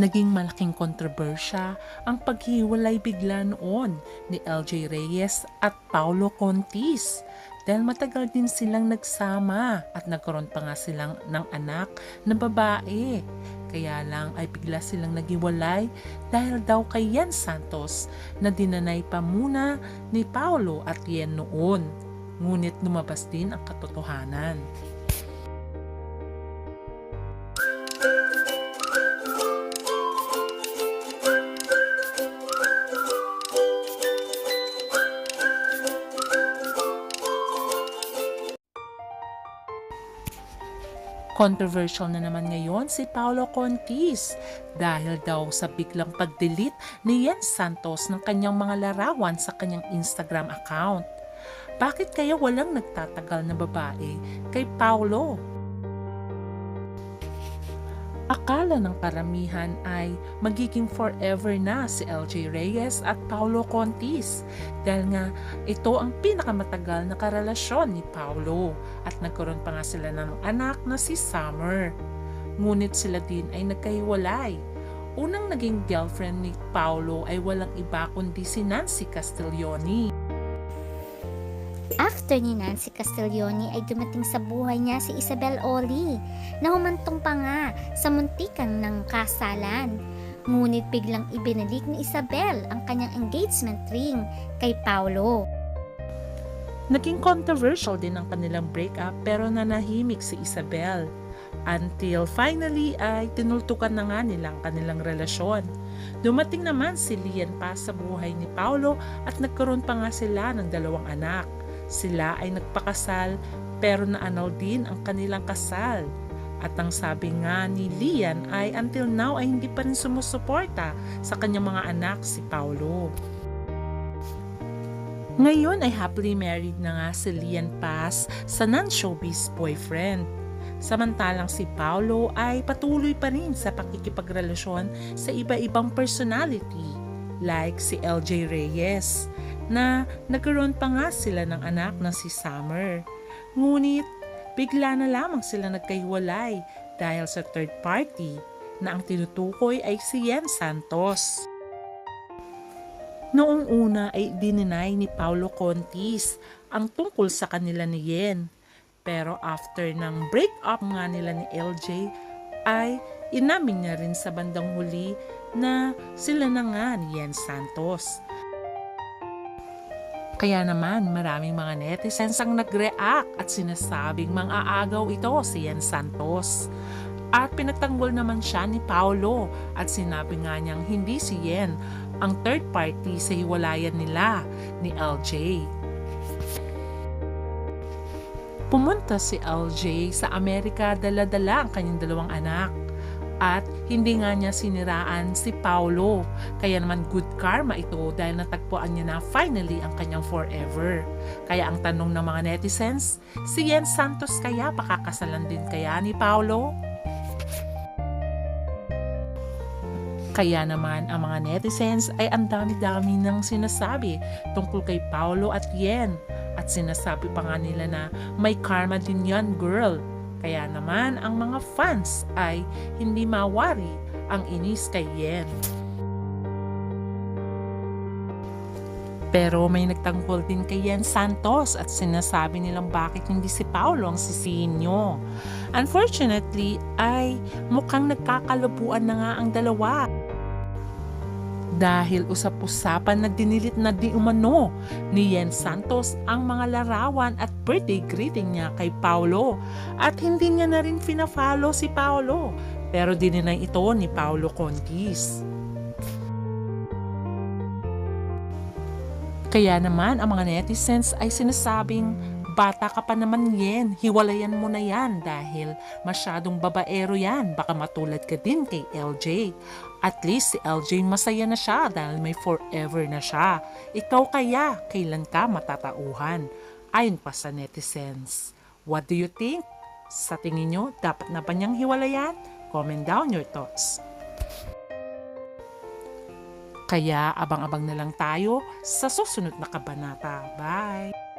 Naging malaking kontrobersya ang paghiwalay bigla noon ni LJ Reyes at Paulo Contis dahil matagal din silang nagsama at nagkaroon pa nga silang ng anak na babae. Kaya lang ay bigla silang nagiwalay dahil daw kay Yen Santos na dinanay pa muna ni Paulo at Yen noon. Ngunit lumabas din ang katotohanan. Controversial na naman ngayon si Paolo Contis dahil daw sa biglang pag-delete ni Yen Santos ng kanyang mga larawan sa kanyang Instagram account. Bakit kaya walang nagtatagal na babae kay Paolo? Akala ng karamihan ay magiging forever na si LJ Reyes at Paulo Contis dahil nga ito ang pinakamatagal na karelasyon ni Paulo at nagkaroon pa nga sila ng anak na si Summer. Ngunit sila din ay nagkahiwalay. Unang naging girlfriend ni Paulo ay walang iba kundi si Nancy Castiglioni. After ni Nancy Castiglioni ay dumating sa buhay niya si Isabel Oli na humantong pa nga sa muntikan ng kasalan. Ngunit biglang ibinalik ni Isabel ang kanyang engagement ring kay Paulo. Naging controversial din ang kanilang breakup pero nanahimik si Isabel. Until finally ay tinultukan na nga nila ang kanilang relasyon. Dumating naman si Lian pa sa buhay ni Paulo at nagkaroon pa nga sila ng dalawang anak. Sila ay nagpakasal pero naanaw din ang kanilang kasal. At ang sabi nga ni Lian ay until now ay hindi pa rin sumusuporta sa kanyang mga anak si Paulo. Ngayon ay happily married na nga si Lian Paz sa non-showbiz boyfriend. Samantalang si Paulo ay patuloy pa rin sa pakikipagrelasyon sa iba-ibang personality like si LJ Reyes na nagkaroon pa nga sila ng anak na si Summer. Ngunit bigla na lamang sila nagkahiwalay dahil sa third party na ang tinutukoy ay si Yen Santos. Noong una ay dininay ni Paulo Contis ang tungkol sa kanila ni Yen. Pero after ng break up nga nila ni LJ ay inamin niya rin sa bandang huli na sila na nga ni Yen Santos. Kaya naman maraming mga netizens ang nag-react at sinasabing mang-aagaw ito si Yen Santos. At pinagtanggol naman siya ni Paolo at sinabi nga niyang hindi si Yen ang third party sa hiwalayan nila ni LJ. Pumunta si LJ sa Amerika dala-dala ang kanyang dalawang anak at hindi nga niya siniraan si Paulo. Kaya naman good karma ito dahil natagpuan niya na finally ang kanyang forever. Kaya ang tanong ng mga netizens, si Yen Santos kaya pakakasalan din kaya ni Paulo? Kaya naman ang mga netizens ay ang dami-dami ng sinasabi tungkol kay Paulo at Yen. At sinasabi pa nga nila na may karma din yan girl. Kaya naman ang mga fans ay hindi mawari ang inis kay Yen. Pero may nagtanggol din kay Yen Santos at sinasabi nilang bakit hindi si Paulo ang sisihin nyo. Unfortunately ay mukhang nagkakalabuan na nga ang dalawa. Dahil usap-usapan na dinilit na di umano ni Yen Santos ang mga larawan at birthday greeting niya kay Paulo at hindi niya na rin fina-follow si Paulo pero dininay ito ni Paulo Contis. Kaya naman ang mga netizens ay sinasabing bata ka pa naman yan, hiwalayan mo na yan dahil masyadong babaero yan, baka matulad ka din kay LJ. At least si LJ masaya na siya dahil may forever na siya. Ikaw kaya, kailan ka matatauhan? Ayon pa sa netizens. What do you think? Sa tingin nyo, dapat na ba niyang hiwalayan? Comment down your thoughts. Kaya abang-abang na lang tayo sa susunod na kabanata. Bye!